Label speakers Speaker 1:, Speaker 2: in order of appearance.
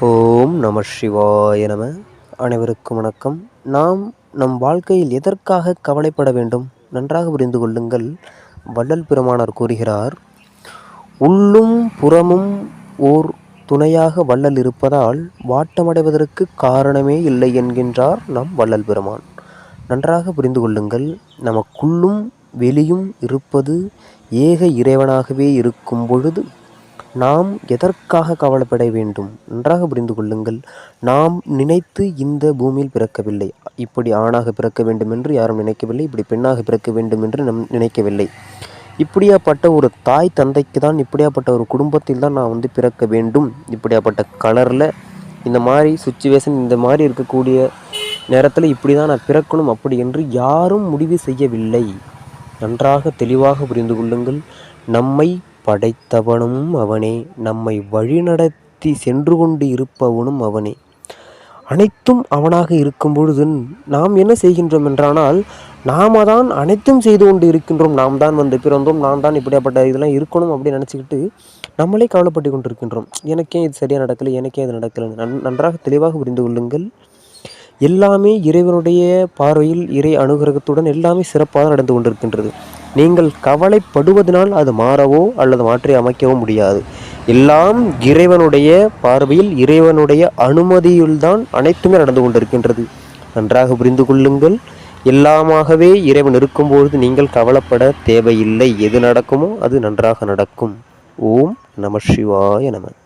Speaker 1: ஓம் நம சிவாய நம. அனைவருக்கும் வணக்கம். நாம் நம் வாழ்க்கையில் எதற்காக கவலைப்பட வேண்டும்? நன்றாக புரிந்து கொள்ளுங்கள். வள்ளல் பெருமானார் கூறுகிறார் உள்ளும் புறமும் ஓர் துணையாக வள்ளல் இருப்பதால் வாட்டமடைவதற்கு காரணமே இல்லை என்கின்றார் நம் வள்ளல் பெருமான். நன்றாக புரிந்து கொள்ளுங்கள். நமக்குள்ளும் வெளியும் இருப்பது ஏக இறைவனாகவே இருக்கும் பொழுது நாம் எதற்காக கவலைப்பட வேண்டும்? நன்றாக புரிந்து கொள்ளுங்கள். நாம் நினைத்து இந்த பூமியில் பிறக்கவில்லை. இப்படி ஆணாக பிறக்க வேண்டும் என்று யாரும் நினைக்கவில்லை. இப்படி பெண்ணாக பிறக்க வேண்டும் என்று நம் நினைக்கவில்லை. இப்படியாப்பட்ட ஒரு தாய் தந்தைக்கு தான் இப்படியாப்பட்ட ஒரு குடும்பத்தில் தான் நான் வந்து பிறக்க வேண்டும். இப்படியாப்பட்ட கலரில் இந்த மாதிரி சுச்சுவேஷன் இந்த மாதிரி இருக்கக்கூடிய நேரத்தில் இப்படி தான் நான் பிறக்கணும். அப்படி என்று யாரும் முடிவு செய்யவில்லை. நன்றாக தெளிவாக புரிந்து கொள்ளுங்கள். நம்மை படைத்தவனும் அவனே. நம்மை வழிநடத்தி சென்று கொண்டு இருப்பவனும் அவனே. அனைத்தும் அவனாக இருக்கும் பொழுது நாம் என்ன செய்கின்றோம் என்றானால் நாம தான் அனைத்தும் செய்து கொண்டு இருக்கின்றோம். நாம் தான் வந்து பிறந்தோம் நான் தான் இப்படியாப்பட்ட இதெல்லாம் இருக்கணும் அப்படின்னு நினச்சிக்கிட்டு நம்மளே கவலைப்பட்டு கொண்டு இருக்கின்றோம் எனக்கே இது சரியாக நடக்கலை எனக்கே இது நடக்கலை. நன் நன்றாக தெளிவாக புரிந்து கொள்ளுங்கள். எல்லாமே இறைவனுடைய பார்வையில் இறை அனுகிரகத்துடன் எல்லாமே சிறப்பாக நடந்து கொண்டிருக்கின்றது. நீங்கள் கவலைப்படுவதனால் அது மாறவோ அல்லது மாற்றி அமைக்கவோ முடியாது. எல்லாம் இறைவனுடைய பார்வையில் இறைவனுடைய அனுமதியில்தான் அனைத்துமே நடந்து கொண்டிருக்கின்றது. நன்றாக புரிந்து கொள்ளுங்கள். எல்லாமாகவே இறைவன் இருக்கும்பொழுது நீங்கள் கவலைப்பட தேவையில்லை. எது நடக்குமோ அது நன்றாக நடக்கும். ஓம் நம சிவாய நமன்